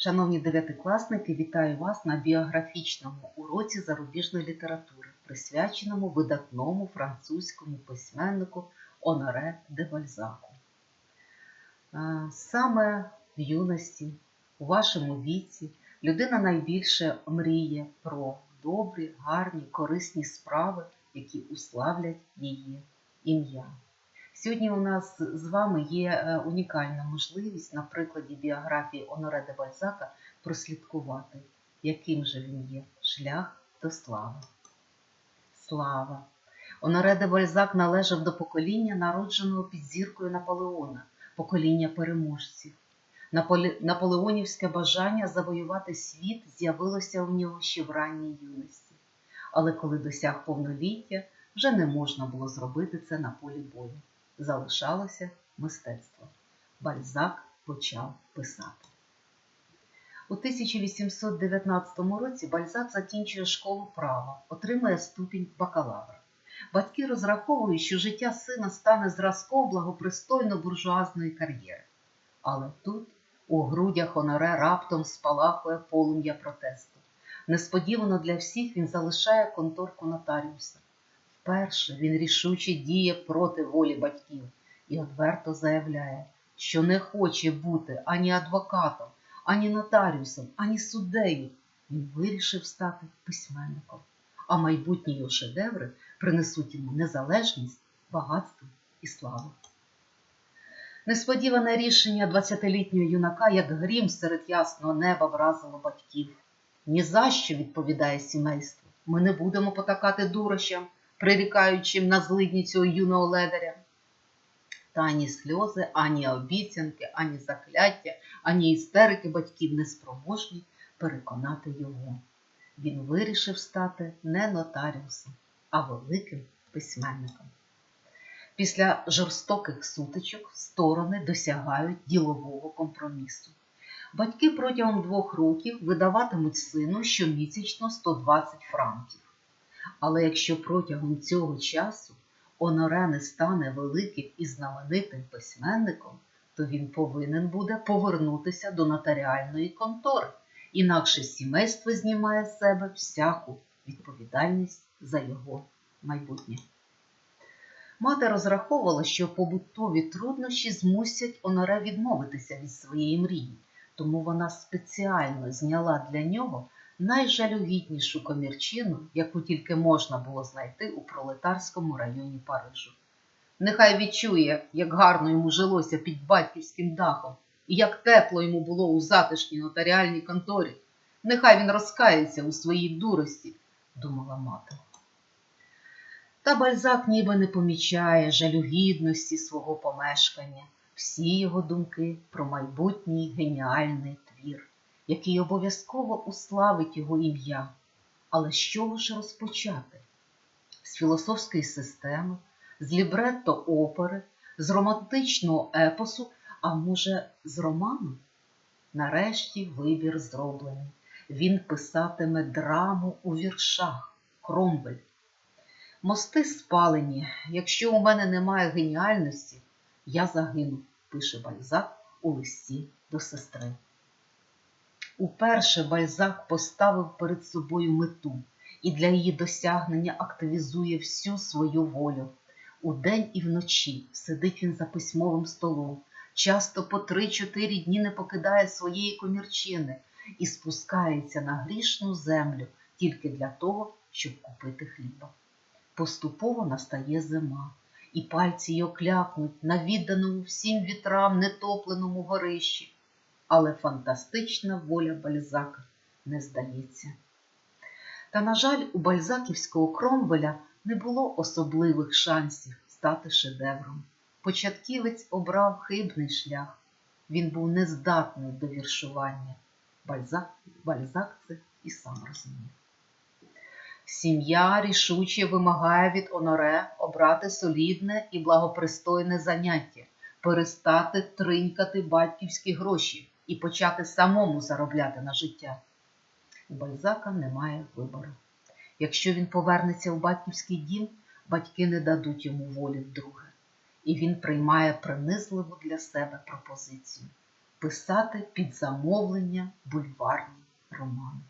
Шановні дев'ятикласники, вітаю вас на біографічному уроці зарубіжної літератури, присвяченому видатному французькому письменнику Оноре де Бальзаку. Саме в юності, у вашому віці, людина найбільше мріє про добрі, гарні, корисні справи, які уславлять її ім'я. Сьогодні у нас з вами є е, унікальна можливість на прикладі біографії Оноре де Бальзака прослідкувати, яким же він є шлях до слави. Слава! Оноре де Бальзак належав до покоління, народженого під зіркою Наполеона, покоління переможців. Наполеонівське бажання завоювати світ з'явилося у нього ще в ранній юності. Але коли досяг повноліття, вже не можна було зробити це на полі бою залишалося мистецтво. Бальзак почав писати. У 1819 році Бальзак закінчує школу права, отримує ступінь бакалавра. Батьки розраховують, що життя сина стане зразком благопристойно-буржуазної кар'єри. Але тут у грудях Оноре раптом спалахує полум'я протесту. Несподівано для всіх він залишає конторку нотаріуса. Вперше він рішуче діє проти волі батьків і відверто заявляє, що не хоче бути ані адвокатом, ані нотаріусом, ані суддею. Він вирішив стати письменником, а майбутні його шедеври принесуть йому незалежність, багатство і славу. Несподіване рішення 20-літнього юнака, як грім серед ясного неба, вразило батьків. Ні за що, відповідає сімейство, ми не будемо потакати дурощам прирікаючим на злидні цього юного ледаря. Та ані сльози, ані обіцянки, ані закляття, ані істерики батьків не спроможні переконати його. Він вирішив стати не нотаріусом, а великим письменником. Після жорстоких сутичок сторони досягають ділового компромісу. Батьки протягом двох років видаватимуть сину щомісячно 120 франків. Але якщо протягом цього часу Оноре не стане великим і знаменитим письменником, то він повинен буде повернутися до нотаріальної контори, інакше сімейство знімає з себе всяку відповідальність за його майбутнє. Мати розраховувала, що побутові труднощі змусять Оноре відмовитися від своєї мрії, тому вона спеціально зняла для нього найжалюгіднішу комірчину, яку тільки можна було знайти у пролетарському районі Парижу. Нехай відчує, як гарно йому жилося під батьківським дахом, і як тепло йому було у затишній нотаріальній конторі. Нехай він розкається у своїй дурості, думала мати. Та бальзак ніби не помічає жалюгідності свого помешкання, всі його думки про майбутній геніальний твір який обов'язково уславить його ім'я. Але з чого ж розпочати? З філософської системи, з лібретто опери, з романтичного епосу, а може, з роману? Нарешті вибір зроблений. Він писатиме драму у віршах, кромбель. Мости спалені. Якщо у мене немає геніальності, я загину, пише Бальзак у листі до сестри. Уперше Бальзак поставив перед собою мету і для її досягнення активізує всю свою волю. Удень і вночі сидить він за письмовим столом, часто по три-чотири дні не покидає своєї комірчини і спускається на грішну землю тільки для того, щоб купити хліба. Поступово настає зима, і пальці його клякнуть на відданому всім вітрам нетопленому горищі але фантастична воля Бальзака не здається. Та, на жаль, у бальзаківського кромвеля не було особливих шансів стати шедевром. Початківець обрав хибний шлях, він був нездатний до віршування. Бальзак, Бальзак це і сам розумів. Сім'я рішуче вимагає від Оноре обрати солідне і благопристойне заняття, перестати тринькати батьківські гроші і почати самому заробляти на життя. У Бальзака немає вибору. Якщо він повернеться у батьківський дім, батьки не дадуть йому волі вдруге, і він приймає принизливу для себе пропозицію. писати під замовлення бульварні романи.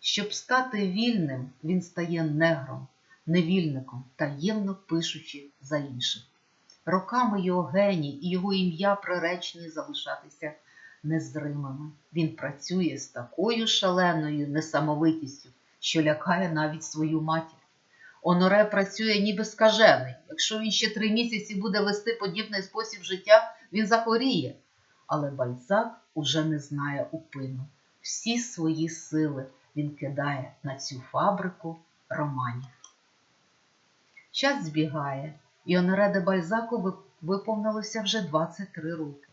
Щоб стати вільним, він стає негром, невільником, таємно пишучи за інших. Роками його геній і його ім'я приречені залишатися незримими. Він працює з такою шаленою несамовитістю, що лякає навіть свою матір. Оноре працює ніби скажений. Якщо він ще три місяці буде вести подібний спосіб життя, він захворіє. Але Бальзак уже не знає упину. Всі свої сили він кидає на цю фабрику романів. Час збігає, і Оноре де Бальзаку виповнилося вже 23 роки.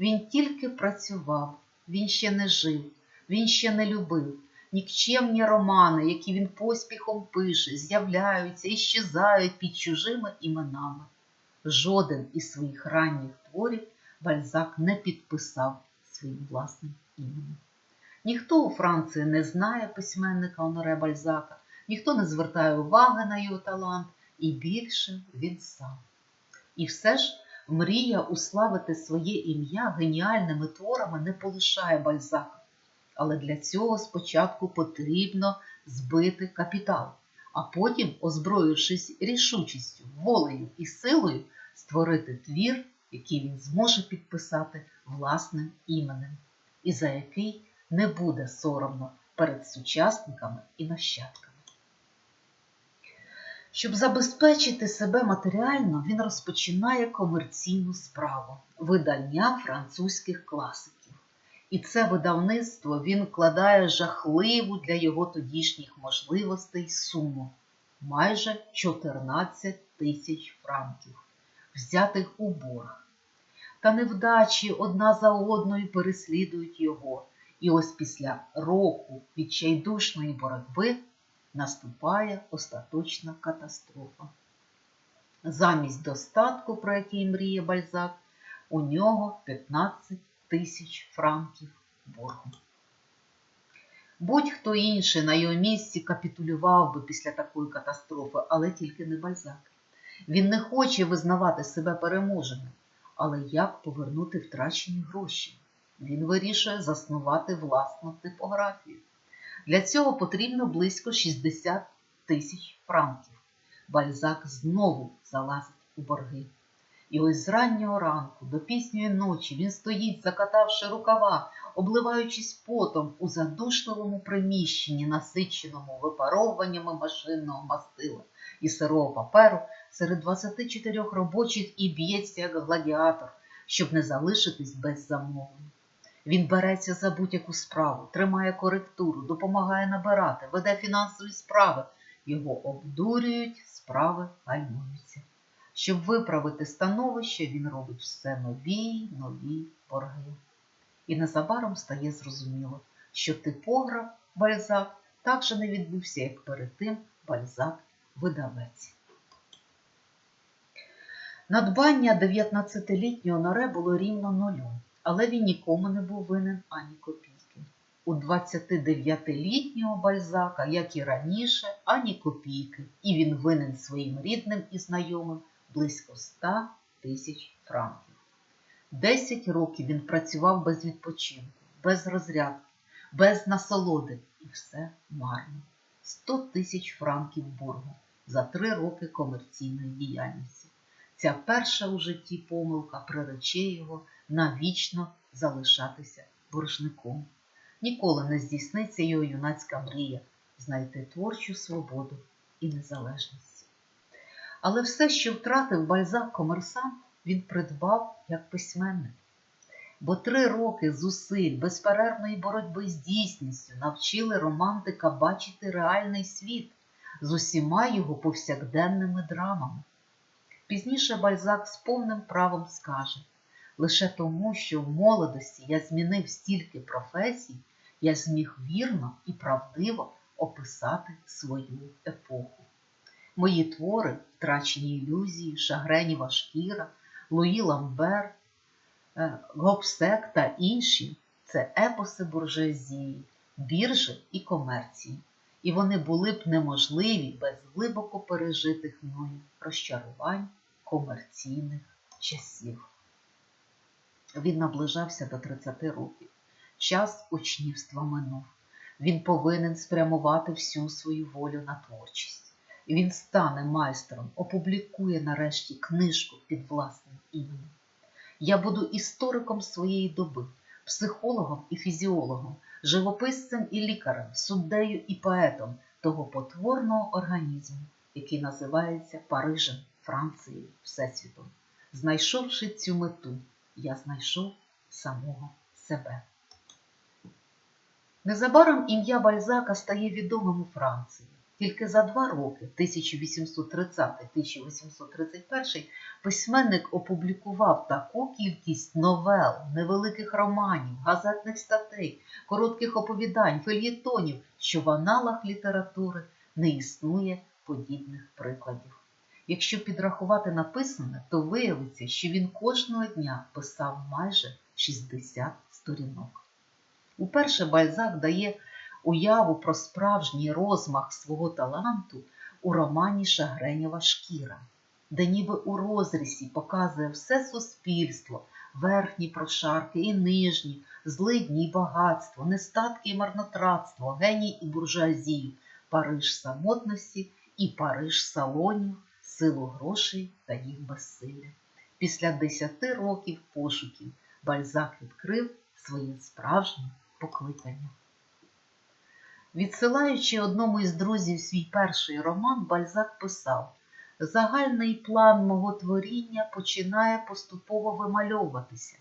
Він тільки працював, він ще не жив, він ще не любив. Нікчемні романи, які він поспіхом пише, з'являються і щезають під чужими іменами. Жоден із своїх ранніх творів Бальзак не підписав своїм власним іменем. Ніхто у Франції не знає письменника Оноре Бальзака, ніхто не звертає уваги на його талант, і більше він сам. І все ж мрія уславити своє ім'я геніальними творами не полишає Бальзака. Але для цього спочатку потрібно збити капітал, а потім, озброївшись рішучістю, волею і силою, створити твір, який він зможе підписати власним іменем, і за який не буде соромно перед сучасниками і нащадками. Щоб забезпечити себе матеріально, він розпочинає комерційну справу видання французьких класиків. І це видавництво він вкладає жахливу для його тодішніх можливостей суму майже 14 тисяч франків, взятих у борг. Та невдачі одна за одною переслідують його, і ось після року відчайдушної боротьби наступає остаточна катастрофа. Замість достатку, про який мріє Бальзак, у нього 15 тисяч франків боргу. Будь-хто інший на його місці капітулював би після такої катастрофи, але тільки не Бальзак. Він не хоче визнавати себе переможеним, але як повернути втрачені гроші? Він вирішує заснувати власну типографію. Для цього потрібно близько 60 тисяч франків. Бальзак знову залазить у борги. І ось з раннього ранку до пізньої ночі він стоїть, закатавши рукава, обливаючись потом у задушливому приміщенні, насиченому випаровуваннями машинного мастила і сирого паперу серед 24 робочих і б'ється як гладіатор, щоб не залишитись без замовлень. Він береться за будь-яку справу, тримає коректуру, допомагає набирати, веде фінансові справи. Його обдурюють, справи гальмуються. Щоб виправити становище, він робить все нові нові борги. І незабаром стає зрозуміло, що типограф Бальзак так же не відбувся, як перед тим Бальзак-видавець. Надбання 19-літнього Норе було рівно нулю, але він нікому не був винен ані копійки. У 29-літнього Бальзака, як і раніше, ані копійки, і він винен своїм рідним і знайомим близько 100 тисяч франків. Десять років він працював без відпочинку, без розрядки, без насолоди, і все марно. 100 тисяч франків боргу за три роки комерційної діяльності. Ця перша у житті помилка прирече його навічно залишатися боржником. Ніколи не здійсниться його юнацька мрія знайти творчу свободу і незалежність. Але все, що втратив Бальзак комерсант, він придбав як письменник. Бо три роки зусиль безперервної боротьби з дійсністю навчили романтика бачити реальний світ з усіма його повсякденними драмами. Пізніше Бальзак з повним правом скаже лише тому, що в молодості я змінив стільки професій, я зміг вірно і правдиво описати свою епоху. Мої твори, втрачені ілюзії, Шагреніва шкіра, Луї Ламбер, е, Гобсек та інші це епоси буржуазії, біржі і комерції. І вони були б неможливі без глибоко пережитих мною розчарувань комерційних часів. Він наближався до 30 років. Час учнівства минув. Він повинен спрямувати всю свою волю на творчість. Він стане майстром, опублікує нарешті книжку під власним іменем. Я буду істориком своєї доби, психологом і фізіологом, живописцем і лікарем, суддею і поетом того потворного організму, який називається Парижем, Францією, Всесвітом. Знайшовши цю мету, я знайшов самого себе. Незабаром ім'я Бальзака стає відомим у Франції. Тільки за два роки, 1830-1831, письменник опублікував таку кількість новел, невеликих романів, газетних статей, коротких оповідань, фельєтонів, що в аналах літератури не існує подібних прикладів. Якщо підрахувати написане, то виявиться, що він кожного дня писав майже 60 сторінок. Уперше Бальзак дає уяву про справжній розмах свого таланту у романі Шагренєва Шкіра, де ніби у розрісі показує все суспільство, верхні прошарки і нижні, злидні і багатство, нестатки і марнотратство, геній і буржуазію, Париж самотності і Париж салонів, силу грошей та їх безсилля. Після десяти років пошуків Бальзак відкрив своє справжнє покликання. Відсилаючи одному із друзів свій перший роман, Бальзак писав: Загальний план мого творіння починає поступово вимальовуватися.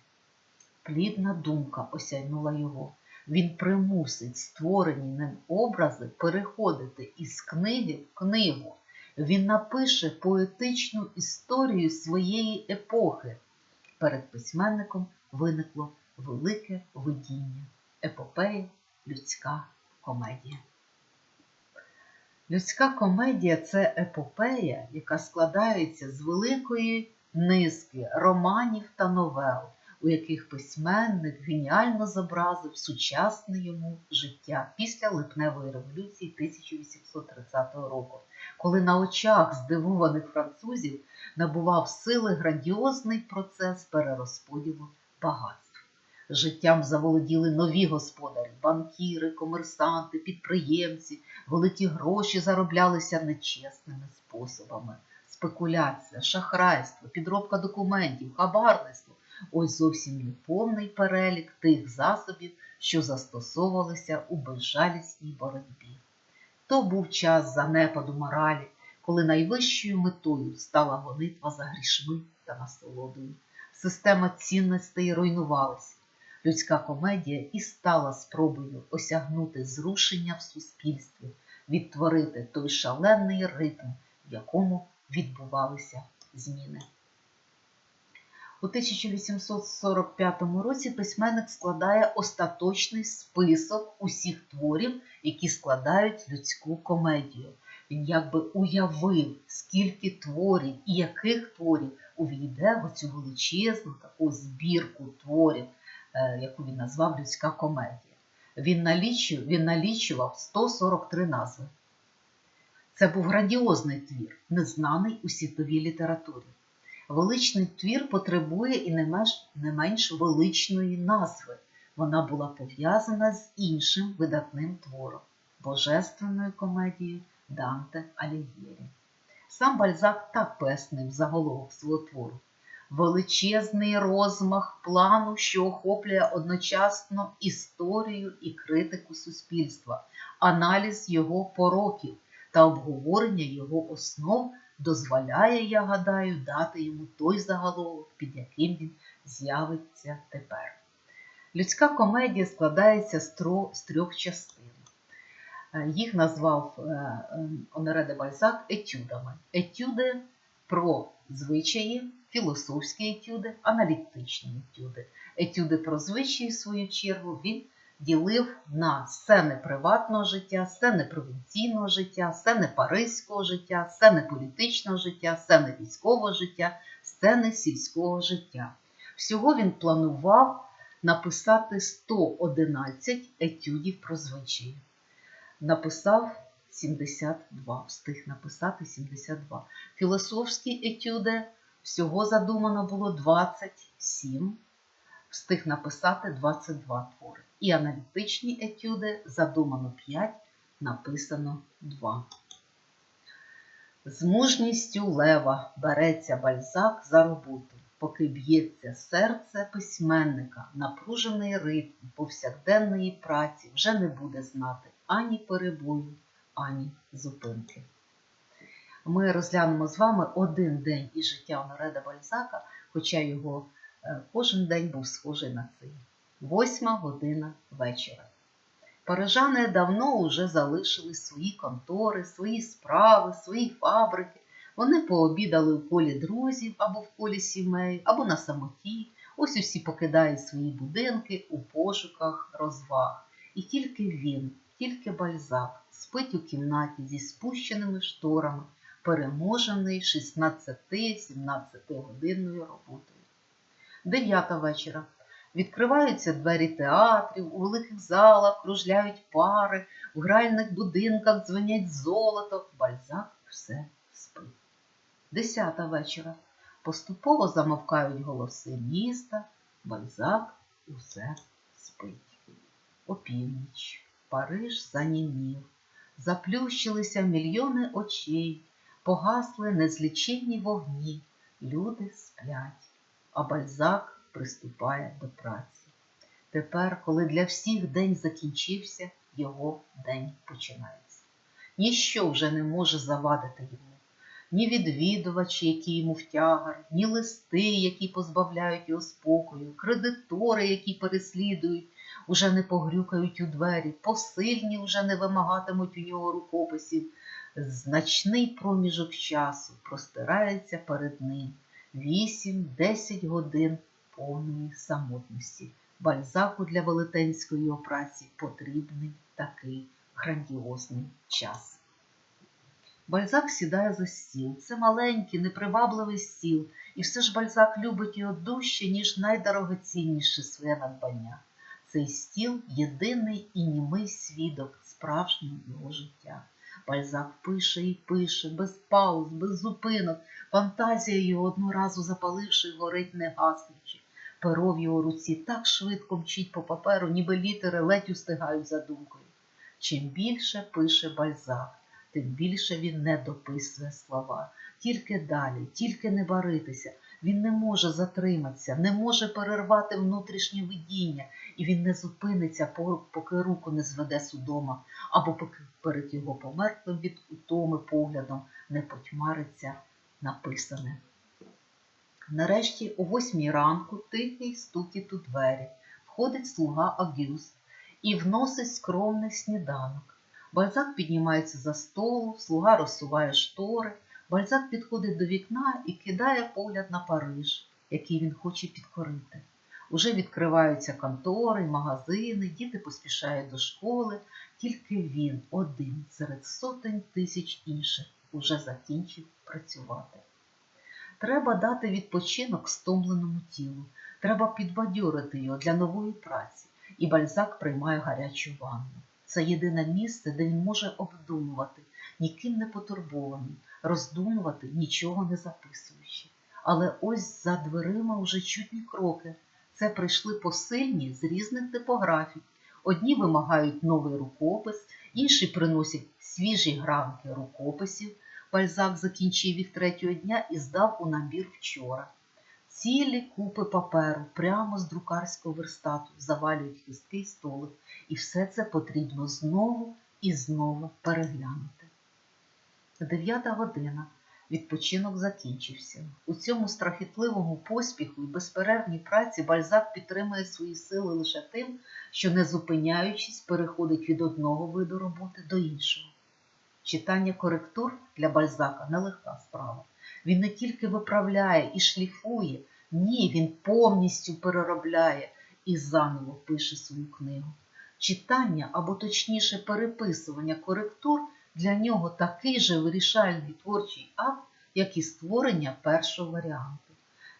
Плідна думка осяйнула його. Він примусить створені ним образи переходити із книги в книгу. Він напише поетичну історію своєї епохи. Перед письменником виникло велике видіння, епопея, людська комедія. Людська комедія це епопея, яка складається з великої низки романів та новел, у яких письменник геніально зобразив сучасне йому життя після липневої революції 1830 року, коли на очах здивованих французів набував сили грандіозний процес перерозподілу багатств. Життям заволоділи нові господарі, банкіри, комерсанти, підприємці, великі гроші зароблялися нечесними способами. Спекуляція, шахрайство, підробка документів, хабарництво ось зовсім не повний перелік тих засобів, що застосовувалися у безжалісній боротьбі. То був час занепаду моралі, коли найвищою метою стала гонитва за грішми та насолодою. Система цінностей руйнувалася. Людська комедія і стала спробою осягнути зрушення в суспільстві, відтворити той шалений ритм, в якому відбувалися зміни. У 1845 році письменник складає остаточний список усіх творів, які складають людську комедію. Він якби уявив, скільки творів і яких творів увійде в цю величезну таку збірку творів, яку він назвав людська комедія. Він налічував, він налічував 143 назви. Це був грандіозний твір, незнаний у світовій літературі. Величний твір потребує і не менш, не менш величної назви. Вона була пов'язана з іншим видатним твором божественною комедією Данте Алігєрі. Сам Бальзак так пояснив заголовок свого твору. Величезний розмах плану, що охоплює одночасно історію і критику суспільства, аналіз його пороків та обговорення його основ дозволяє, я гадаю, дати йому той заголовок, під яким він з'явиться тепер. Людська комедія складається з трьох частин. Їх назвав Оноре де Бальзак етюдами. Етюди про звичаї, філософські етюди, аналітичні етюди. Етюди про звичаї, в свою чергу, він ділив на сцени приватного життя, сцени провінційного життя, сцени паризького життя, сцени політичного життя, сцени військового життя, сцени сільського життя. Всього він планував написати 111 етюдів про звичаї. Написав 72, встиг написати 72. Філософські етюди всього задумано було 27. Встиг написати 22 твори. І аналітичні етюди задумано 5, написано 2. З мужністю лева береться бальзак за роботу, поки б'ється серце письменника, напружений ритм повсякденної праці вже не буде знати ані перебою, ані зупинки. Ми розглянемо з вами один день із життя Оноре Бальзака, хоча його кожен день був схожий на цей. Восьма година вечора. Парижани давно уже залишили свої контори, свої справи, свої фабрики. Вони пообідали в колі друзів або в колі сімей, або на самоті. Ось усі покидають свої будинки у пошуках розваг. І тільки він, тільки бальзак, спить у кімнаті зі спущеними шторами, переможений 16-17 годинною роботою. Дев'ята вечора. Відкриваються двері театрів, у великих залах кружляють пари, в гральних будинках дзвонять золото. Бальзак все спить. Десята вечора. Поступово замовкають голоси міста, бальзак усе спить. Опівніч, Париж занімів, заплющилися мільйони очей, погасли незліченні вогні, люди сплять, а бальзак приступає до праці. Тепер, коли для всіх день закінчився, його день починається. Ніщо вже не може завадити йому. Ні відвідувачі, які йому втягар, ні листи, які позбавляють його спокою, кредитори, які переслідують, уже не погрюкають у двері, посильні вже не вимагатимуть у нього рукописів. Значний проміжок часу простирається перед ним вісім-десять годин повної самотності. Бальзаку для велетенської операції потрібний такий грандіозний час. Бальзак сідає за стіл. Це маленький, непривабливий стіл, і все ж бальзак любить його дужче, ніж найдорогоцінніше своє надбання. Цей стіл єдиний і німий свідок справжнього його життя. Бальзак пише і пише, без пауз, без зупинок. Фантазія його одного запаливши, горить не гаснучи. Перо в його руці так швидко мчить по паперу, ніби літери ледь устигають за думкою. Чим більше пише бальзак, тим більше він не дописує слова. Тільки далі, тільки не баритися. Він не може затриматися, не може перервати внутрішнє видіння, і він не зупиниться, поки руку не зведе судома, або поки перед його померклим від утоми поглядом не потьмариться написане. Нарешті, о восьмій ранку, тихий стукіт у двері, входить слуга Агюст і вносить скромний сніданок. Бальзак піднімається за столу, слуга розсуває штори. Бальзак підходить до вікна і кидає погляд на Париж, який він хоче підкорити. Уже відкриваються контори, магазини, діти поспішають до школи, тільки він один серед сотень тисяч інших уже закінчив працювати. Треба дати відпочинок стомленому тілу, треба підбадьорити його для нової праці, і бальзак приймає гарячу ванну. Це єдине місце, де він може обдумувати, ніким не потурбований, роздумувати, нічого не записуючи. Але ось за дверима вже чутні кроки. Це прийшли посильні з різних типографій. Одні вимагають новий рукопис, інші приносять свіжі гранки рукописів. Бальзак закінчив їх третього дня і здав у набір вчора. Цілі купи паперу прямо з друкарського верстату завалюють хисткий столик, і все це потрібно знову і знову переглянути. Дев'ята година. Відпочинок закінчився. У цьому страхітливому поспіху і безперервній праці бальзак підтримує свої сили лише тим, що, не зупиняючись, переходить від одного виду роботи до іншого. Читання коректур для бальзака нелегка справа. Він не тільки виправляє і шліфує, ні, він повністю переробляє і заново пише свою книгу. Читання або точніше переписування коректур для нього такий же вирішальний творчий акт, як і створення першого варіанту.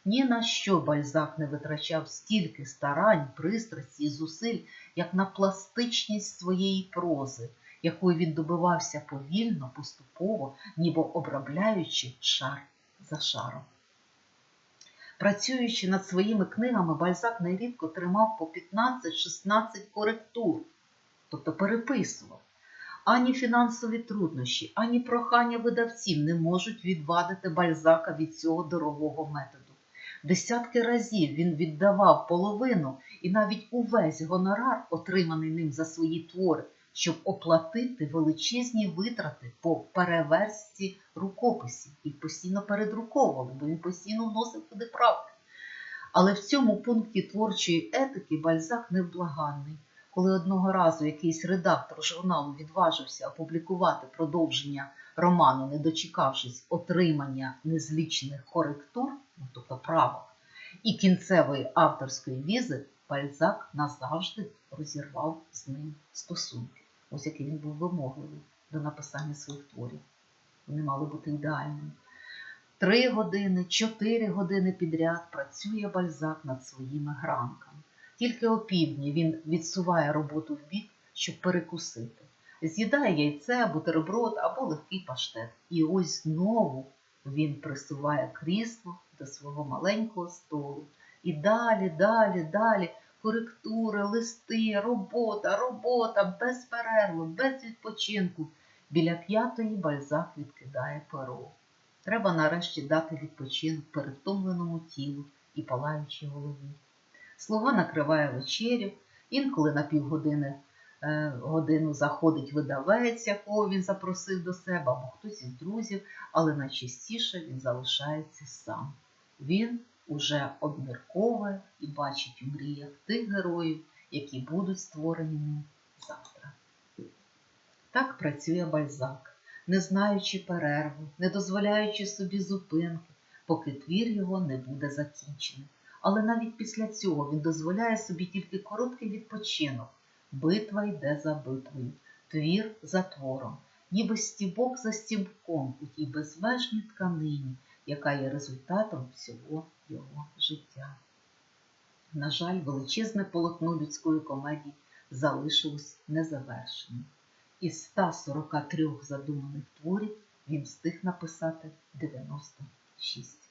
Ні на що бальзак не витрачав стільки старань, пристрасті і зусиль, як на пластичність своєї прози, якою він добивався повільно, поступово, ніби обробляючи шар за шаром. Працюючи над своїми книгами, Бальзак нерідко тримав по 15-16 коректур, тобто переписував. Ані фінансові труднощі, ані прохання видавців не можуть відвадити Бальзака від цього дорогого методу. Десятки разів він віддавав половину і навіть увесь гонорар, отриманий ним за свої твори, щоб оплатити величезні витрати по переверсті рукописів. Їх постійно передруковували, бо він постійно вносив туди правки. Але в цьому пункті творчої етики Бальзак невблаганний. Коли одного разу якийсь редактор журналу відважився опублікувати продовження роману, не дочекавшись отримання незлічених коректур, ну, тобто правок, і кінцевої авторської візи, Бальзак назавжди розірвав з ним стосунки. Ось який він був вимогливий до написання своїх творів. Вони мали бути ідеальними. Три години, чотири години підряд працює Бальзак над своїми гранками. Тільки опівдні він відсуває роботу в бік, щоб перекусити. З'їдає яйце, бутерброд або легкий паштет. І ось знову він присуває крісло до свого маленького столу. І далі, далі, далі коректури, листи, робота, робота, без перерви, без відпочинку. Біля п'ятої бальзак відкидає перо. Треба нарешті дати відпочинок перетомленому тілу і палаючій голові. Слуга накриває вечерю, інколи на півгодини е, годину заходить видавець, якого він запросив до себе, або хтось із друзів, але найчастіше він залишається сам. Він уже обмірковує і бачить у мріях тих героїв, які будуть створені завтра. Так працює Бальзак, не знаючи перерви, не дозволяючи собі зупинки, поки твір його не буде закінчений. Але навіть після цього він дозволяє собі тільки короткий відпочинок. Битва йде за битвою, твір за твором, ніби стібок за стібком у тій безмежній тканині, яка є результатом всього його життя. На жаль, величезне полотно людської комедії залишилось незавершеним. Із 143 задуманих творів він встиг написати 96.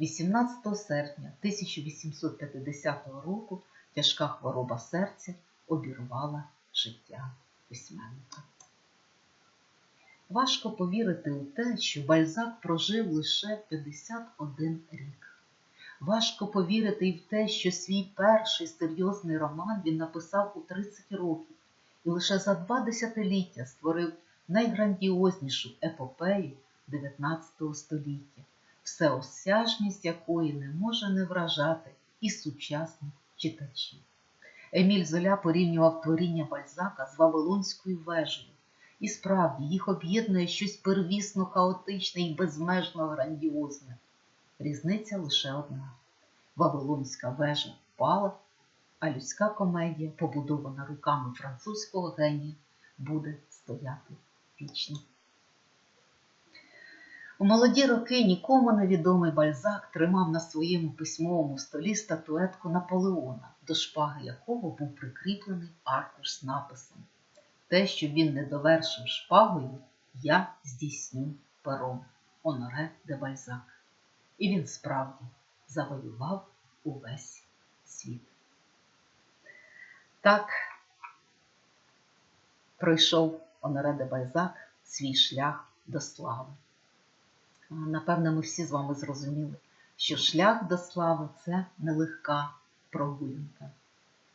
18 серпня 1850 року тяжка хвороба серця обірвала життя письменника. Важко повірити у те, що Бальзак прожив лише 51 рік. Важко повірити і в те, що свій перший серйозний роман він написав у 30 років і лише за два десятиліття створив найграндіознішу епопею 19 століття, всеосяжність якої не може не вражати і сучасних читачів. Еміль Золя порівнював творіння Бальзака з Вавилонською вежею. І справді їх об'єднує щось первісно хаотичне і безмежно грандіозне. Різниця лише одна: Вавилонська вежа впала, а людська комедія, побудована руками французького генія, буде стояти вічно. У молоді роки нікому невідомий бальзак тримав на своєму письмовому столі статуетку Наполеона, до шпаги якого був прикріплений аркуш з написом те, що він не довершив шпагою, я здійсню пером Оноре де Бальзак. І він справді завоював увесь світ. Так пройшов Оноре де Бальзак свій шлях до слави. Напевно, ми всі з вами зрозуміли, що шлях до слави це нелегка прогулянка.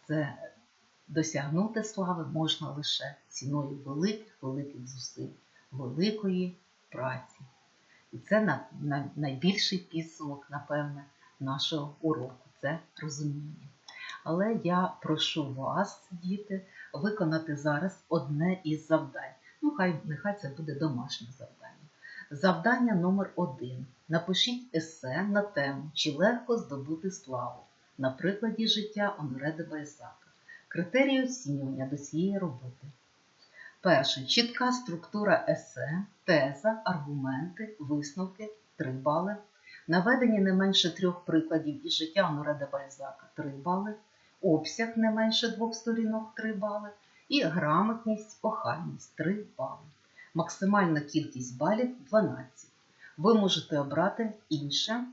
Це досягнути слави можна лише ціною великих, великих зусиль, великої праці. І це на, на, найбільший підсумок, напевне, нашого уроку це розуміння. Але я прошу вас, діти, виконати зараз одне із завдань. Ну, хай нехай це буде домашнє завдання. Завдання номер один. Напишіть есе на тему, чи легко здобути славу на прикладі життя Оноре де Бальзака. Критерії оцінювання до цієї роботи. Перше. Чітка структура есе, теза, аргументи, висновки 3 бали. Наведені не менше трьох прикладів із життя Оноре де Бальзака 3 бали. Обсяг не менше двох сторінок 3 бали. І грамотність, охайність 3 бали. Максимальна кількість балів 12. Ви можете обрати інше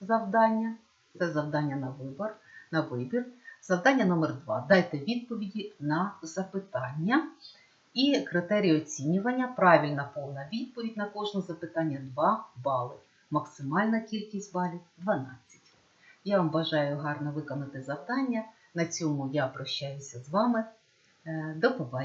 завдання Це завдання на вибір. На вибір. Завдання номер 2. Дайте відповіді на запитання. І критерії оцінювання. Правильна повна відповідь на кожне запитання 2 бали. Максимальна кількість балів 12. Я вам бажаю гарно виконати завдання. На цьому я прощаюся з вами. Е, До побачення.